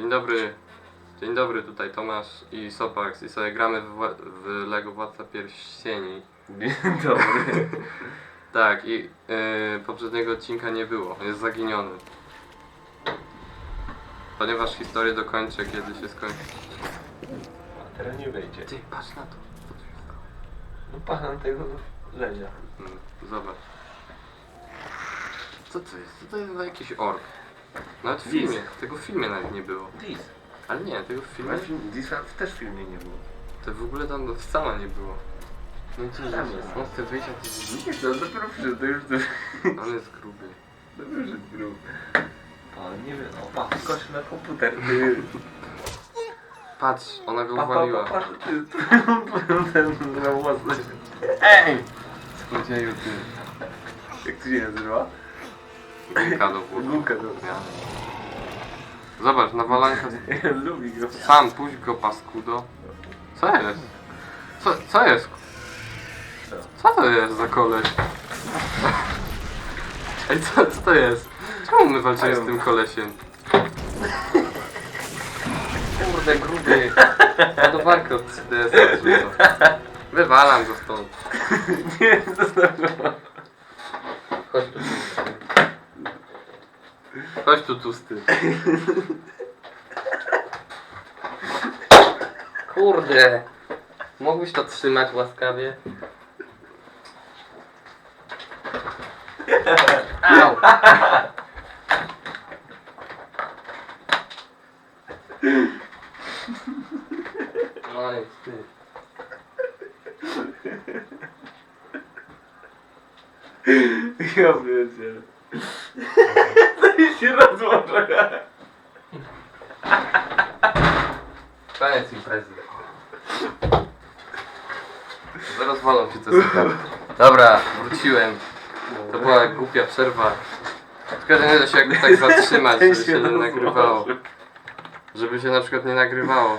Dzień dobry. Dzień dobry, tutaj Tomasz i Sopax i sobie gramy w, Wła- w Lego Władca Pierścieni. Dzień dobry. Tak, i yy, poprzedniego odcinka nie było, jest zaginiony. Ponieważ historię dokończę, kiedy się skończy. A teraz nie wejdzie. Ty, patrz na to. Co tu stało? No tego ledzia. Mm, Zobacz. Co to jest? Co to jest za jakiś ork? Nawet w filmie, tego w filmie nawet nie było. Dis. Ale nie, tego w filmie, Disa też w filmie nie było. to w ogóle tam wcale nie było. No i co, Tam że jest. on chce wyjść, a ty? Nie, no dopiero przyszedł, to już to On jest gruby. dopiero przyszedł grób. Pan nie wie, o pan skocz na komputer, ty. Patrz, ona go Pa, pa, uwaliła. pa, pa, ty. Ten na własność. Ej! Złodzieju ty. Jak to się nazywa? Gumka do włosów. Gumka do. Zobacz, nawalanka. Ja lubię go. Sam puść go paskudo. Co jest? Co, co jest? Co? To jest za koleś? Ej, co, co to jest? Czemu my walczymy z tym kolesiem? Kurde, gruby. Ładowarkę od CDS-a odrzuca. Wywalam go stąd. Nie, zostawiam. Chodź tu. Chodź tu tłusty. Kurde. Mógłbyś to trzymać łaskawie? Au. No jest ty. Ja wiedziałem. Się rozłożę. Koniec imprezy. Zaraz walą się te słuchawki. Dobra, wróciłem. To była głupia przerwa. Tylko że nie da się jakby tak zatrzymać, żeby się nie nagrywało. Żeby się na przykład nie nagrywało.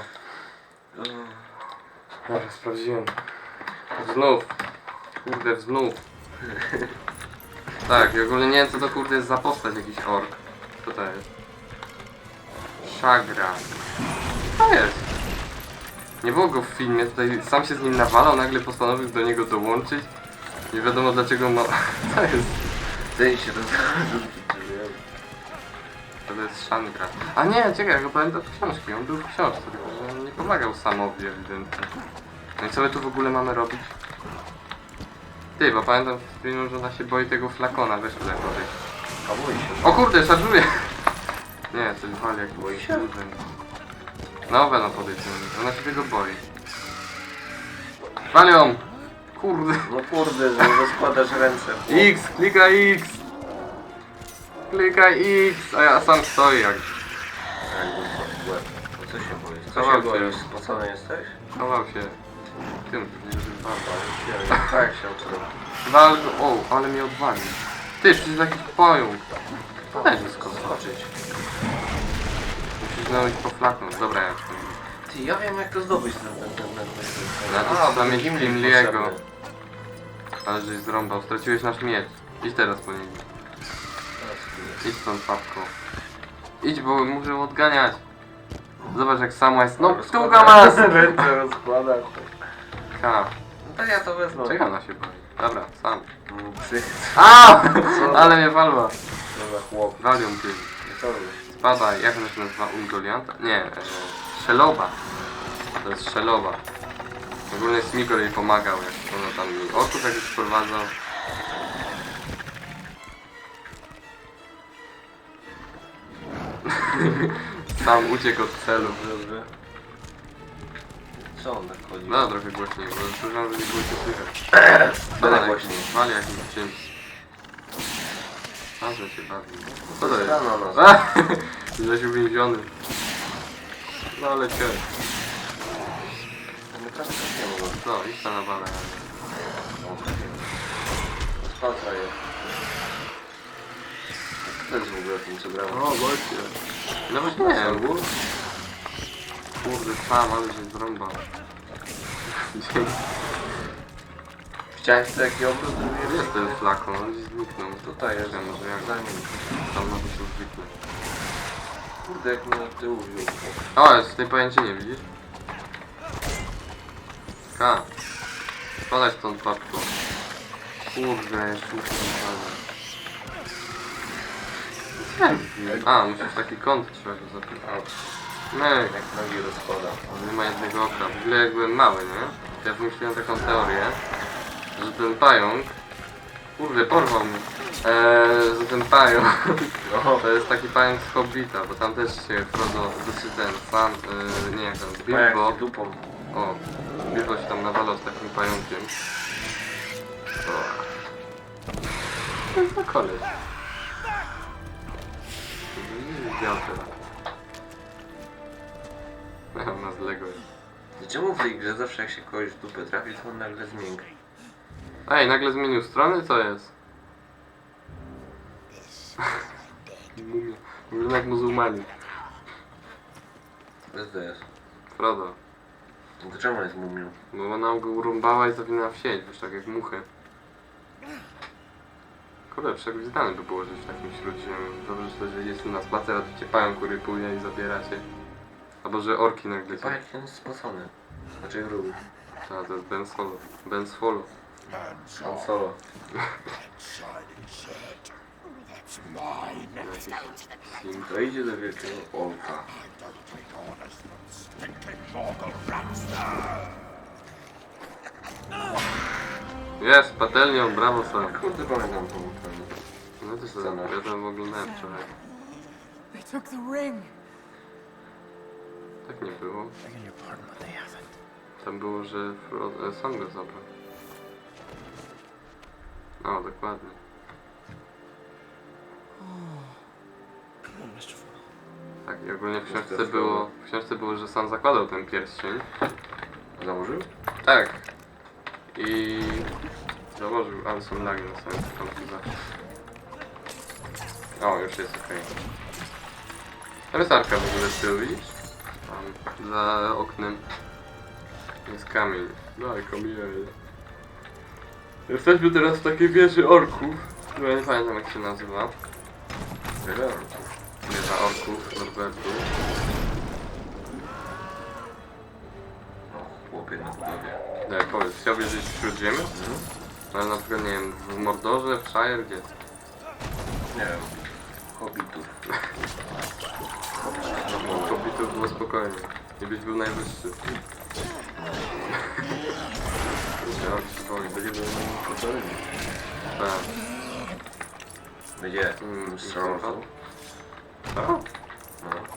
Dobra, sprawdziłem. Znów. Kurde, znów. Tak, i ogólnie nie wiem co to kurde jest za postać jakiś ork. Co to jest? Szagra. To jest? Nie było go w filmie, tutaj sam się z nim nawalał, nagle postanowił do niego dołączyć. Nie wiadomo dlaczego ma... Co jest? Ten się rozłożył. To jest Shangra. A nie, czekaj, ja go pamiętam książki. On był w książce, tylko że nie pomagał Samowi ewidentnie. No i co my tu w ogóle mamy robić? Ty, bo pamiętam w filmu, że ona się boi tego flakona, wiesz podejść. A boi się. O kurde, szarżuje! Nie, to jest wali jak Boi się? dużym. No, podejść, ona się tego boi. Walią! Kurde. No kurde, że rozkładasz ręce. X, klikaj X! Klikaj X, a ja sam stoję jak. No co się boisz? Co się boisz? Spocony jesteś? chował się. Tym, Baba, już wiem. Tak się odczułem. Wal go, o, ale mnie odwalił. Ty, przecież jakiś pająk. Mi skoczyć. Skoczyć. Musisz znaleźć po flaknąć. Dobra, jak to. Ty, ja wiem jak to zdobyć ten, ten, ten, ten, ten, A, bo mieć Gimli Gimliego. potrzebny. Ale żeś zrąbał, straciłeś nasz miecz. Idź teraz po niego. Teraz tu jest. Idź stąd, papko. Idź, bo muszę odganiać. Zobacz jak sama jest. No, Rozkłada- długa mas! Ręce rozkłada. Ka. No to ja to wezmę. Czego ona się boi? Dobra, sam. Psy. A! Ale mnie walła. Co za chłop. Walią ty. Robisz. Spadaj, jak ona się nazywa? Ungolianta? Nie, e, Szeloba. To jest Szeloba. Ogólnie Smigol jej pomagał, jak ona tam mi orków jakiś sprowadzał. Sam uciekł od celu. Dobrze. Co on tak chodzi? No trochę głośniej, bo słyszałem, że nie było cię słychać. Będę głośniej. Wali jakimś czymś. Razem się bawi. Co to jest? Rano nas. A! Jesteś uwięziony. No ale cię. My teraz też nie mogą. No, idź tam na balę. Spaca je. Kto jest w ogóle tym co grał? O, goście. No właśnie nie wiem. Kurde, sam, ale się zrąbał. Dzięki. Chciałeś taki obrót zrobić? jest ten flakon? On gdzieś zniknął. Tutaj jest. Ja może jak Za nim. tam na się zwykle. Kurde, jak mnie na tył wziął. O, jest w tej pajęcinie, widzisz? Ka. Spadaj stąd, babko. Kurde, jeszcze muszę tam A, musisz taki kąt trzeba go zapisać. No, jak nogi rozkłada. on nie ma jednego oka. W ogóle jak byłem mały, nie? To ja wymyśliłem taką teorię, że ten pająk... Kurde, porwał mnie. Eee, że ten pająk... No, To jest taki pająk z Hobbita, bo tam też się Frodo, znaczy ten sam, yy, nie tam, chyba jak Bilbo, dupą. o, Bilbo się tam nawalał z takim pająkiem. O. To jest na koleś. Widział teraz. Ja na z Lego jest. Czemu w tej grze zawsze jak się kogoś w dupę trafi, to on nagle zmięknie? Ej, nagle zmienił strony? Co jest? Mumia. Wygląda jak muzułmanin. Co to jest? Frodo. No to czemu jest mumią? Bo ona go urąbała i zawinęła w sieć, wiesz, tak jak muchy. Kurde, przewidziane by było żyć w takim śródziemiu. Dobrze, że to, że jest na spacer, a tu cię pająk i zabiera cię. Albo, że orki nagle Chyba cię... jak jest spocony. Znaczy gruby. A, to jest Ben Solo. Ben Solo. On solo. Sim. To idzie do wielkiego olka. Jest, patelnią, brawo sam. Kurde, pamiętam tą ten. No to, Scena. ja tam oglądałem wczoraj. They took the ring. Tak nie było. Tam było, że Frodo, e, sam go zabrał. No, dokładnie. Tak, i ogólnie w książce było, w książce było, że sam zakładał ten pierścień. Założył? Tak. I założył, ale są lagi na samym początku zawsze. O, już jest okej. Tam jest arka w ogóle z tyłu, widzisz? Tam, za oknem jest kamień. Daleko mijaj. Jesteśmy teraz w takiej wieży orków. Ja nie pamiętam jak się nazywa. Wiele orków. Wieża orków Norbertu. No, chłopie na budowie. Nie, powiedz, chciałbyś żyć wśród ziemi? Mhm. Ale na przykład, nie wiem, w Mordorze, w Shire, gdzie? Nie wiem. Kobietów było spokojnie. I byś był najwyższy. Ja się boję. Będzie był Tak. Będzie Mm, Mr. Frodo. A? No.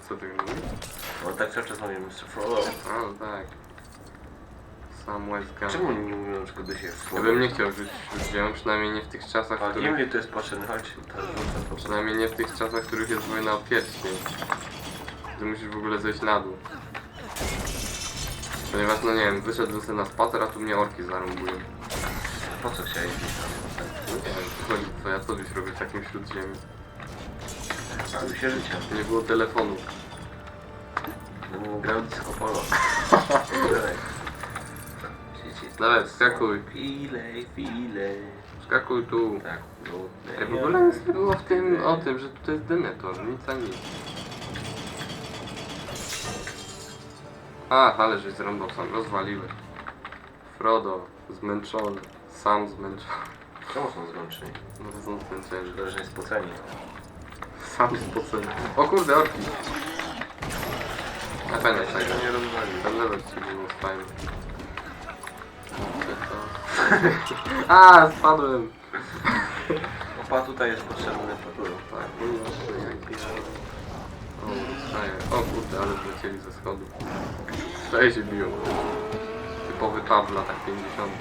Co ty mówisz? No tak cały czas mówię Mr. Frodo. A, no tak. Samwise Czemu Gamgee. nie mówią na przykład do siebie Ja bym nie chciał żyć wśród ziemi, przynajmniej nie w tych czasach, w A których... Gimli to jest potrzebny, chodź. To rzucę to. Przynajmniej nie w tych czasach, w których jest wojna o pierścień. Ty musisz w ogóle zejść na dół. Ponieważ, no nie wiem, wyszedł sobie na spacer, a tu mnie orki zarąbują. Po co chciałeś iść tam? No nie wiem, co chodzi, co ja co byś robił w takim śródziemiu. Bawił się życiem. Nie było telefonu. No, grał disco polo. Dalej. Dzieci- Dawaj, wskakuj. Chwile, chwile. Skakuj tu. Tak, no. Ej, w ogóle nic nie było w tym, o tym, że to jest Denetor, nic a nic. A, ale żeś zrąbał sam, rozwaliłeś. Frodo, zmęczony, sam zmęczony. Czemu są zmęczeni? No to są zmęczeni. Szkoda, że nie spoceni. Sam spocony. O kurde, orki. Się tego. tego nie rozwalił. Ten level ci było fajny. A, spadłem. Opa, tutaj jest potrzebny patrol. Tak, jaki O, dostaję. O kurde, ale wlecieli ze schodów. Tutaj się biją. Typowy pub w latach 50.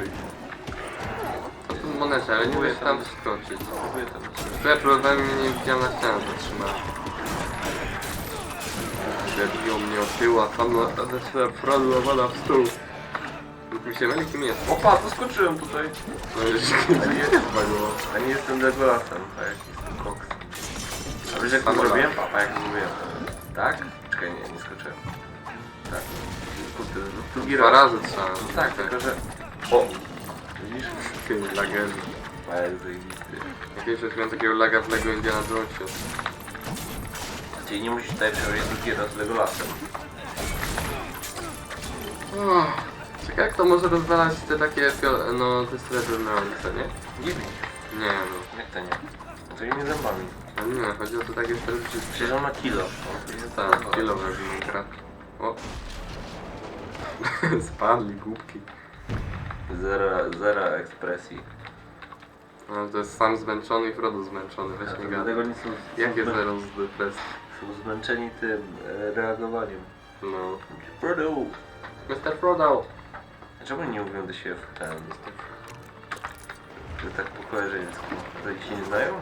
To są monety, ale nie się tam wskoczyć. Ja próbowałem mnie nie widziałem na ścianę zatrzymałem. Biją mnie od tyłu, a tam zaczyna Frodo pada w stół. Mi się myli kim jest. Opa, doskoczyłem tutaj. No już nie jest. A nie jestem Legolasem, tak jak jestem Cox. A wiesz jak to zrobiłem? Papa, jak zrobiłem? Tak? Czekaj, nie, nie skoczyłem. Tak. Kurde, no, drugi Dwa raz. razy trzeba. No tak, tylko że... O! Widzisz? Ty, lagerzy. Ale zajebisty. Jakiegoś raz miałem takiego laga w Lego Indiana Jonesie. Czyli nie musisz tutaj przechodzić drugi raz Legolasem. Ciekawe jak to może rozwalać te takie, no te srebrne ulice, nie? Nie widzisz. Nie no. Jak to nie? No to nie zębami. A nie, chodzi o to takie srebrne Przecież on ma kilo. Tak, kilo robi Minecraft. O. Spadli głupki. Zera, zera ekspresji. No to jest sam zmęczony i Frodo zmęczony, weź nie gadaj. Dlatego nie są, są, Jakie zmę- zero z depresji? są zmęczeni tym e, reagowaniem. No. Frodo! Mr. Frodo! Czemu nie mówią do siebie w ten... Że tak po koleżeńsku? To ich się nie znają?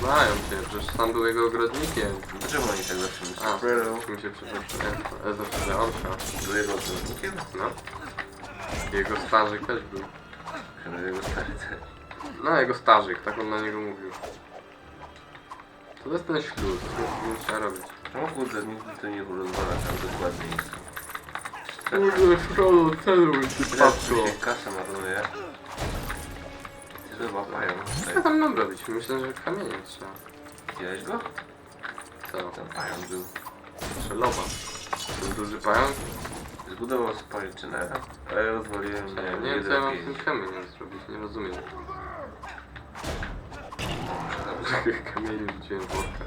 Znają cię, przecież sam był jego ogrodnikiem. Dlaczego oni tak zawsze myślą? A, Frodo! mi się. E, zawsze orka. Był jego osobnikiem? No. Jego starzyk też był. Że jego stary też. No, jego starzyk, tak on na niego mówił. To jest ten śluz, to nie trzeba robić. Czemu kurde nigdy to nie rozwala tam dokładniej? Kurde, Frodo, celuj, ty Tyle tu się kasę marnuje. Tyle łapają. Co tam nam robić? Myślę, że kamieniem trzeba. Widziałeś go? Co? Tam pająk był. Strzelowa. Ten duży pająk? Zbudował czynera, a ja rozwaliłem nie, Nie, wiem co ja mam z tym kamieniem zrobić, nie rozumiem. Takich kamieni rzuciłem w worka.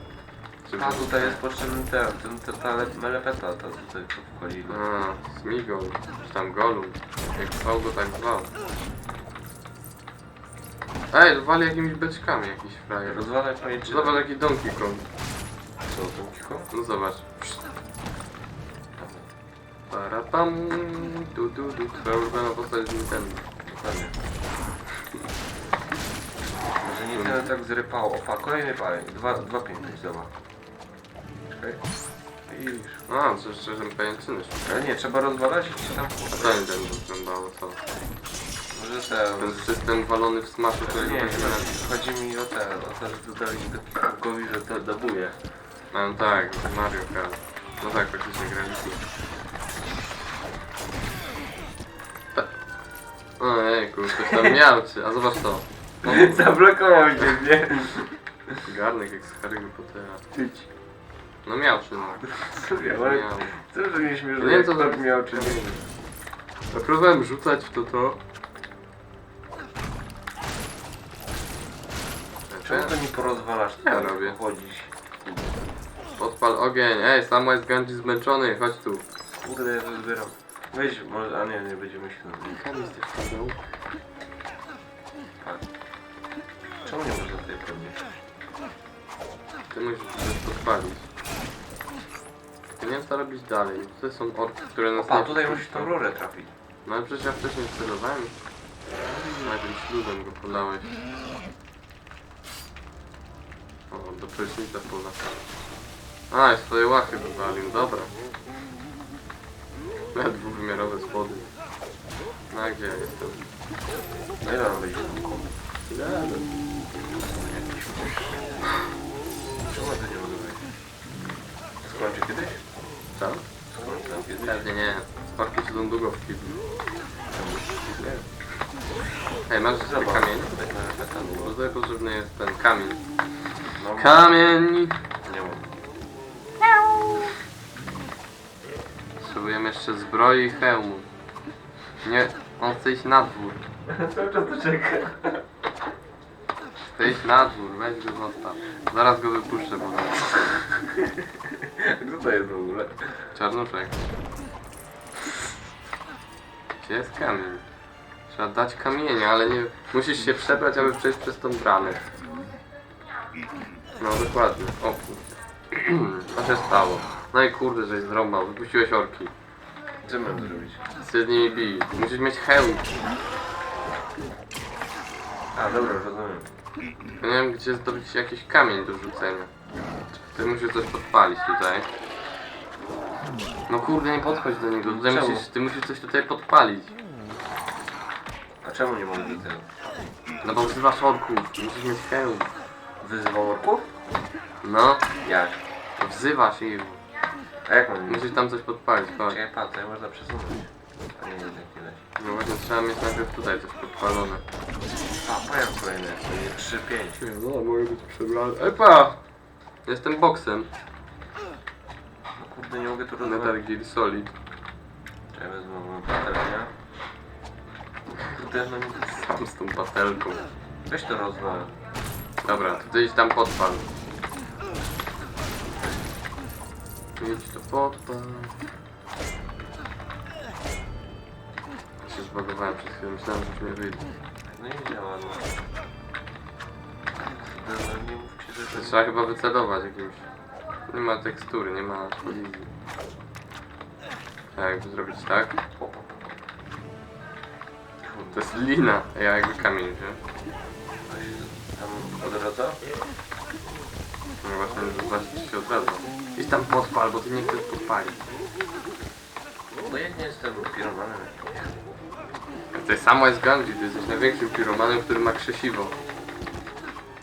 Żeby- A tutaj jest potrzebny ten, ten, ten ta le- melepeta, to tutaj wchodzili. A, Smigol, czy tam Golum. Jak zwał go, tak zwał. Ej, wali jakimiś beczkami jakiś frajer. Rozwalaj pajęczynę. Zobacz jaki Donkey Kong. Co, tą kichą? No zobacz. Paratam, tu tu tu, twoja ulubiona postać z Nintendo. Dokładnie. Może nie ten tak zrypało. Opa, kolejny paleń. Dwa, dwa piękne, zobacz. Czekaj. Widzisz. A, to szczerze pajęczyny szukam. Ale nie, trzeba rozwalać i tam... A co Nintendo wyglądało, co? Może te... Ten system walony w smashu, to Nie, jest chodzi, mi o te, o to, że dodali do Kikowi, że to dabuje. No tak, Mario Kart. No tak, faktycznie graliśmy. Ojejku, ktoś tam miałczy, a zobacz to. No, Zablokował się, nie? garnek jak z Harry'ego Pottera. Tyć. No miałczy, no. Sobie, ale Miał. co, że nie śmiesz, Nie, że jak to- kot miał czy nie? A próbowałem rzucać w to to. To porozwalasz? Ja tak robię. Chodzić. Odpal ogień, ej, Samwise Ganji zmęczony, chodź tu. Kurde, ja to zbieram. Weź, może, a nie, nie będziemy się Tak. Czemu nie można tutaj podnieść? Ty musisz coś podpalić. Ja nie wiem co robić dalej. Tutaj są orki, które nas A nie tutaj musisz tą rurę trafić. No ale przecież ja wcześniej celowałem. Na tym śluzem go podałeś. O, do prysznica pola. A, i swoje łachy wywalił, dobra. Ja dwuwymiarowe schody. No a gdzie ja jestem? No ile mam być? Czemu to nie mogę wejść? Skończy kiedyś? Co? Skończy tam kiedyś? Pewnie nie. Sparki siedzą długo w kiblu. Hej, masz Zobacz. kamień? Tak na repeta Bo potrzebny jest ten kamień. No, Kamień! Nie mam. Potrzebujemy jeszcze zbroi i hełmu. Nie, on chce iść na dwór. Cały czas to czeka. Chce iść na dwór, weź go zostaw. Zaraz go wypuszczę, bo Kto to jest w ogóle? czarnuszek. Gdzie jest kamień? Trzeba dać kamienia, ale nie... Musisz się przebrać, aby przejść przez tą bramę. No dokładnie. O kurde. Co się stało? No i kurde, żeś zrąbał. Wypuściłeś orki. Co mam zrobić? Chcę z nimi bić. Musisz mieć hełm. A, dobra, rozumiem. Ja nie wiem, gdzie zdobyć jakiś kamień do rzucenia. Ty musisz coś podpalić tutaj. No kurde, nie podchodź do niego. Tutaj Czemu? musisz, ty musisz coś tutaj podpalić. A czemu nie mogę do tego? No bo wzywasz orków. Musisz mieć hełm. Wyzywał orków? No, Jak? wzywasz ich. A jak mam Musisz tam coś podpalić, chodź. Czekaj, pa, to ja można przesunąć. A nie, nie, tak nie da się. No właśnie trzeba mieć najpierw tutaj coś podpalone. A, pojazd kolejny, to nie 3-5. No, mogę być przebrany. Epa! Jestem boksem. kurde nie mogę tu. Metal Gear Solid. Czekaj, wezmę moją patelnię. Kurde, no nie... Sam z tą patelką. Weź to rozwal. Dobra, to ty idź tam podpal. Idź to podpal. Ja się zbagowałem przez chwilę, myślałem, że już nie wyjdzie. No i działa, no. No nie mówcie, że To trzeba chyba wycelować jakimś. Nie ma tekstury, nie ma kolizji. Tak, jakby zrobić tak. To jest lina, ja jakby kamień wziąłem. Tam odradza? No właśnie, czy się odradza. Idź tam podpal, bo ty nie chcesz podpalić. No jak nie jestem piromanem. To samo jest Gandhi, ty jesteś największym piromanem, który ma krzesiwo.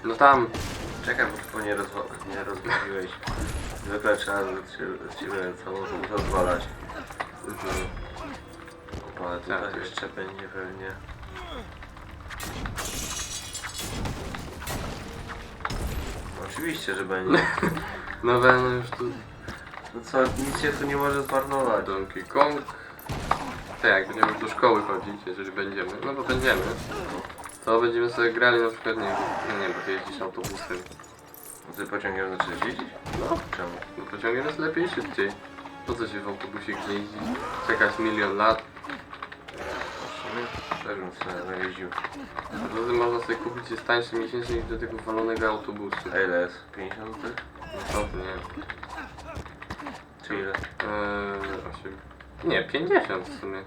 No tam, Czekaj, bo tu nie, rozwa nie rozwaliłeś. Zwykle trzeba od ciebie całą rozwalać. mhm. Ale tutaj Tak. jeszcze będzie pewnie. Oczywiście, że będzie. no no już tu No co, nic się tu nie może zmarnować. Donkey Kong. Tak, jak będziemy do szkoły chodzić, jeżeli będziemy, no to będziemy, to będziemy sobie grali na przykład, nie wiem, no nie, bo ty jeździsz autobusem. Ty pociągiem zaczęłeś jeździć? No, Czemu? no pociągiem jest lepiej i szybciej. Po co się w autobusie jeździć? Czekać milion lat. Sumie też bym sobie najeździł. Wtedy można sobie kupić jest tańszy miesięcznik niż do tego walonego autobusu. A ile jest? 50 zł? No co ty, nie? Czy ile? Eee, 8. Nie, 50 w sumie.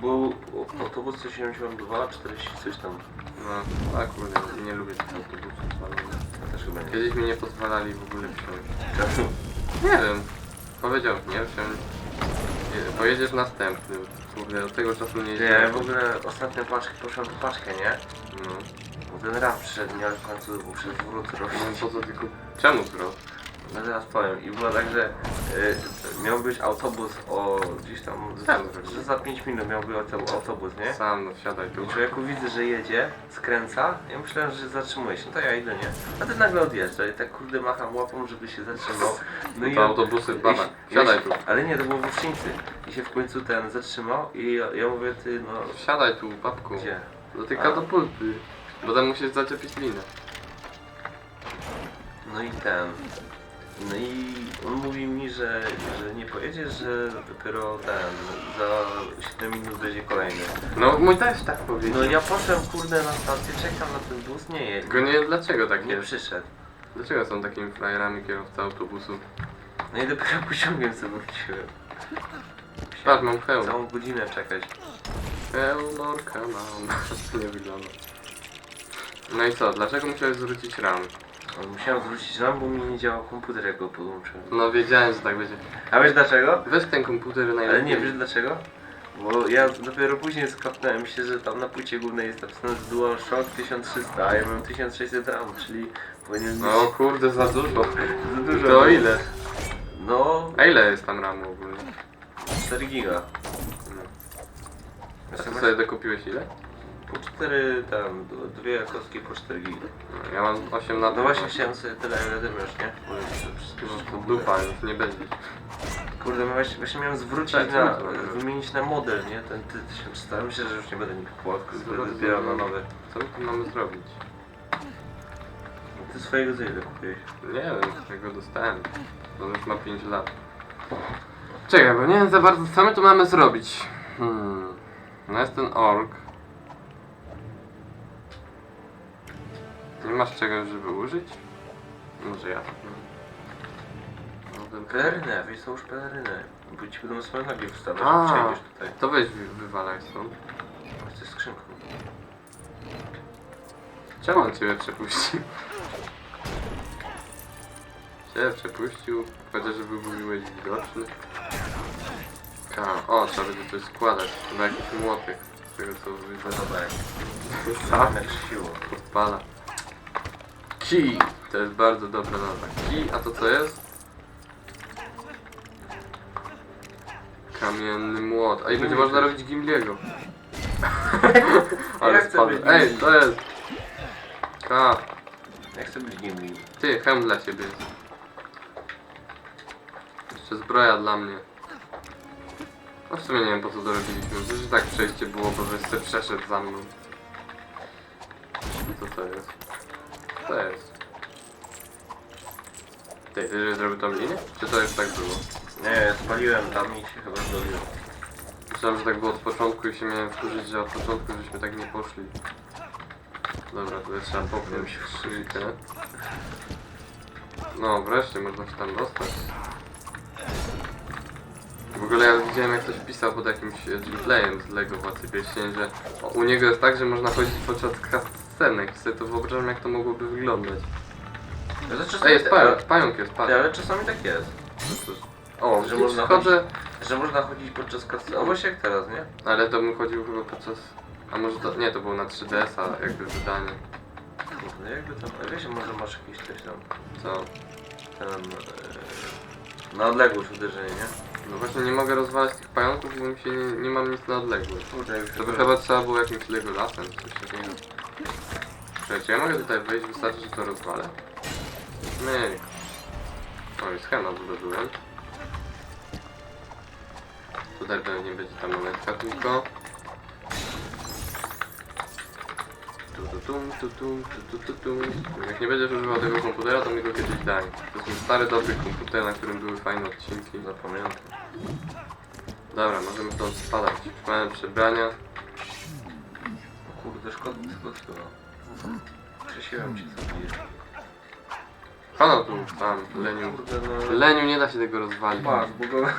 Był autobus 172, 40 coś tam. No, a kurde, nie lubię tych autobusów walonych. Ja też chyba nie. Kiedyś mi nie pozwalali w ogóle wsiąść. Czemu? Nie wiem. Powiedział, nie wsiąść. Pojedziesz następny. Kurde, od tego czasu nie Nie, jeździłem. w ogóle ostatnią paczkę, poszłam po paczkę, nie? No. Bo ten rap przyszedł, nie? Ale w końcu muszę robić. No po co tylko... Czemu zwrot? No teraz powiem. I było tak, że y, miał być autobus o gdzieś tam, zrobił. że za 5 minut miał być auto- autobus, nie? Sam, no wsiadaj tu. I człowieku widzę, że jedzie, skręca, ja myślałem, że zatrzymuje się, no to ja idę, nie? A ty nagle odjeżdża i tak kurde macham łapą, żeby się zatrzymał. No i to autobusy, baba. i- Wsiadaj tu. Ale nie, to było w Ucznicy. I się w końcu ten zatrzymał i ja, ja mówię, ty no, Wsiadaj tu, babku. gdzie? Do tej A. katapulty. Bo tam musisz zaczepić linę. No i ten. No i on mówi mi, że, że nie pojedzie, że dopiero ten, za 7 minut będzie kolejny. No mój też tak powiedział. No ja poszedłem kurde na stację, czekam na ten bus, nie jedzie. Tylko nie dlaczego tak Nie jest. przyszedł. Dlaczego są takimi frajerami kierowca autobusu? No i dopiero pociągiem sobie wróciłem. Patrz, mam hełm. Całą godzinę czekać. Pełnorka mam. nie wygląda. No i co, dlaczego musiałeś zwrócić RAM? Musiałem zwrócić nam, bo mi nie działał komputer, jak go podłączyłem. No wiedziałem, że tak będzie. A wiesz dlaczego? Weź ten komputer najlepiej. Ale nie, wiesz dlaczego? Bo ja dopiero później skapnąłem się, że tam na płycie głównej jest napisane że DualShock 1300, a ja mam 1600 RAM, czyli powinien mieć No kurde, za dużo. za dużo. To ile? No, A ile jest tam RAMu ogólnie? 4 giga. A ty sobie dokupiłeś ile? Po 4 tam, dwie kostki po 4 giga. No, Ja mam 8 na No właśnie chciałem sobie tyle ile ty masz, nie? Bo to wszystko wszystko dupa, już nie będzie. Kurde, no właśnie, właśnie miałem zwrócić Tak, na, to robisz? wymienić na model, nie? Ten ty 1300. Myślę, że już nie będę nim kupował, tylko zbieram na nowy. Co my tu mamy zrobić? Ty swojego za ile kupiłeś? Nie wiem, jak go dostałem. On już ma 5 lat. Czekaj, bo nie wiem za bardzo, co my tu mamy zrobić. Hmm. No jest ten ork. Nie masz czegoś, żeby użyć? Może ja. No, ten- Pelerynę, wiesz co już pelerynę. Bo ci będą swoje nogi wstawać, A. jak przejdziesz tutaj. To weź wy- wywalaj stąd. Tę skrzynką. Czemu on ciebie przepuścił? Ciebie przepuścił, chociaż żeby byłeś widoczny. Ka o, trzeba będzie coś składać. Na jakiś młotek. Z tego co. No dobra, jak Sam jak siło. podpala. Kij! To jest bardzo dobra nazwa. Kij, a to co jest? Kamienny młot. A i będzie można robić Gimliego. Ale spadł. Ej, to jest! Ka, Jak chcę być Gimli? ty, hełm dla ciebie jest. Jeszcze zbroja dla mnie. No w sumie nie wiem po co to robiliśmy. Przecież tak przejście było, bo se przeszedł za mną. Co to jest? To jest? Ty, ty żeś zrobił tą linię? Czy to już tak było? Nie, spaliłem tam i się chyba zdoliłem. Myślałem, że tak było od początku i się miałem wkurzyć, że od początku żeśmy tak nie poszli. Dobra, tutaj trzeba popchnąć szynkę. No, wreszcie można się tam dostać. W ogóle ja widziałem jak ktoś pisał pod jakimś e, gameplayem z LEGO Władcy Pierścieni, że u niego jest tak, że można chodzić podczas cutscenek i sobie to wyobrażam jak to mogłoby wyglądać. Ale czasami, Ej, jest pająk, pająk jest, pająk. ale czasami tak jest. O, Że że można chodzę, Że można chodzić podczas cutscene. A właśnie jak teraz, nie? ale to bym chodził chyba podczas... A może to... Nie, to było na 3DS-a jakby wydanie. Kurde, jakby tam... a Wiesz, może masz jakiś coś tam... Co? Ten... E, na odległość uderzenie, nie? No właśnie nie mogę rozwalać tych pająków, bo mi się nie, nie mam nic na odległość. Kurde, To by chyba trzeba było jakimś Legolasem czy coś takiego. Czy ja mogę tutaj wejść, wystarczy, że to rozwalę? Myk. Oj, schemat zdobyłem. Tutaj pewnie będzie ta monetka tylko. Tu, tu, tum, tu, tum, tu, tu, tu, tum. Jak nie będziesz używał tego komputera, to mi go kiedyś daj. To jest mój stary, dobry komputer, na którym były fajne odcinki. Zapamiętam. Dobra, możemy stąd spadać. Mamy przebrania. Kurde, szkoda tego chyba. Przesiłem ci co bijesz. Pana tu, tam, Leniu. Kurde, no... Leniu, nie da się tego rozwalić. Masz, bugowe.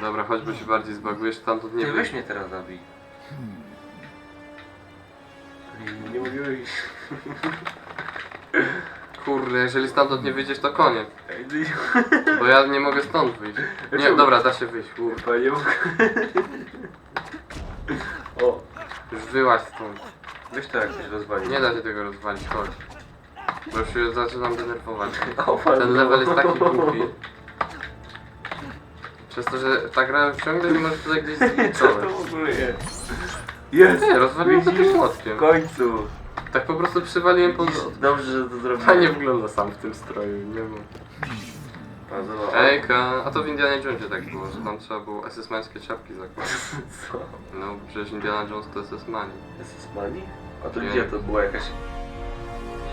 Dobra, choćby się bardziej zbagujesz, stamtąd nie Nie, wyjść. weź mnie teraz zabij. Nie, nie wyjść. Kurde, jeżeli stamtąd nie wyjdziesz, to koniec. Ej, ty- Bo ja nie mogę stąd wyjść. Nie, dobra, da się wyjść. Chyba nie mogę. O, już wyłaź stąd. weź to jak coś rozwalić. Nie da się tego rozwalić, chodź. Bo już się zaczynam denerwować. O, Ten level jest taki głupi. Przez to, że ta gra ciągle nie możesz tutaj gdzieś Co to zliczować. w ogóle jest? Jest! Nie, rozwaliłem to Widzisz? tym W młotkiem. końcu! Tak po prostu przywaliłem pod... Dobrze, że to zrobiłem. Fajnie wygląda sam w tym stroju, nie wiem. Zobacz. Ejka, a to w Indiana Jonesie tak było, że tam trzeba było SS-mańskie czapki zakładać. Co? No, przecież Indiana Jones to SS-mani. Jesteś Mani? A to Nie. gdzie to była jakaś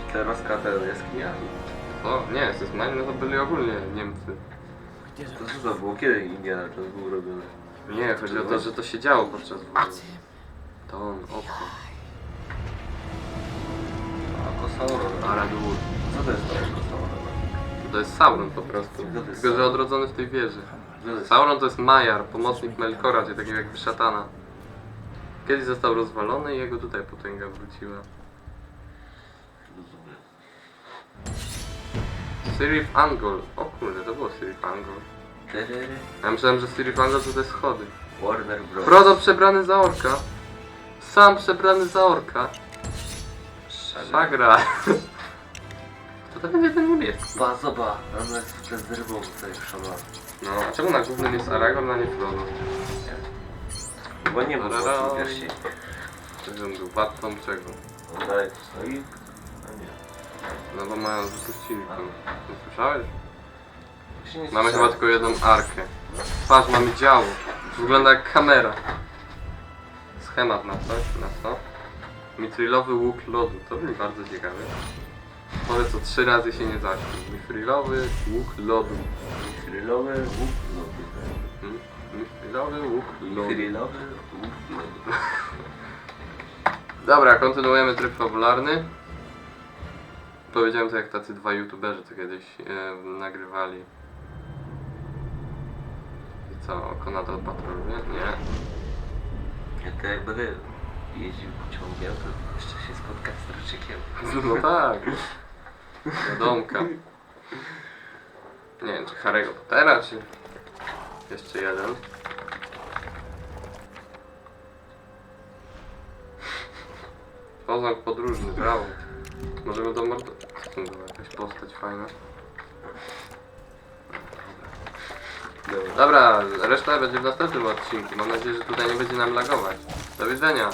hitlerowska ten jaskinia? Co? Nie, SS-mani no to byli ogólnie Niemcy. To co to było? Kiedy Indiana Jones był robiony? Nie, chodzi o to, że to się działo podczas wojny. To on, oko. A Kosauron. Aradur. Co to jest to Kosauron? To jest Sauron po prostu. Tylko, że odrodzony w tej wieży. Sauron to jest Majar, pomocnik Melkora, czyli takiego jakby szatana. Kiedyś został rozwalony i jego tutaj potęga wróciła. Sirif Angol. O kurde, to było Sirif Angol. Ja myślałem, że Sirif Angol to te schody. Warner Bros. Frodo przebrany za orka. Sam przebrany za orka. Szagra. To będzie ten niebieski. Ba, zoba. Ona jest w tle z rybą. No, a czemu na głównym jest Aragorn, a nie Frodo? Bo nie był Tarara. mocno pierścień. Czy on był władcą czego? Tu stoi? A nie. No bo mają wypuścili tam. Nie słyszałeś? Właśnie nie Mamy chyba słyszałem. tylko jedną arkę. Patrz, mamy działo. Wygląda jak kamera. Schemat na coś, na co? Mitrilowy łuk lodu. To brzmi bardzo ciekawe. Powiedz co trzy razy się nie zaśmiej. Mitrilowy łuk lodu. Krylowy łuk lodu. Hmm? Mitrilowy łuk lodu. Krylowy łuk lodu. Dobra, kontynuujemy tryb fabularny. Powiedziałem to jak tacy dwa youtuberzy to kiedyś e, nagrywali. I co, Konado Patrol, nie? Nie. Ja to jak będę jeździł pociągiem, to jeszcze się spotkać z Raczykiem. No tak. Wiadomka. Nie wiem, czy Harry'ego Pottera, czy jeszcze jeden. Posąg podróżny, brawo. Możemy do Mordor... Co to była jakaś postać fajna? Dobra, reszta będzie w następnym odcinku. Mam nadzieję, że tutaj nie będzie nam lagować. Do widzenia.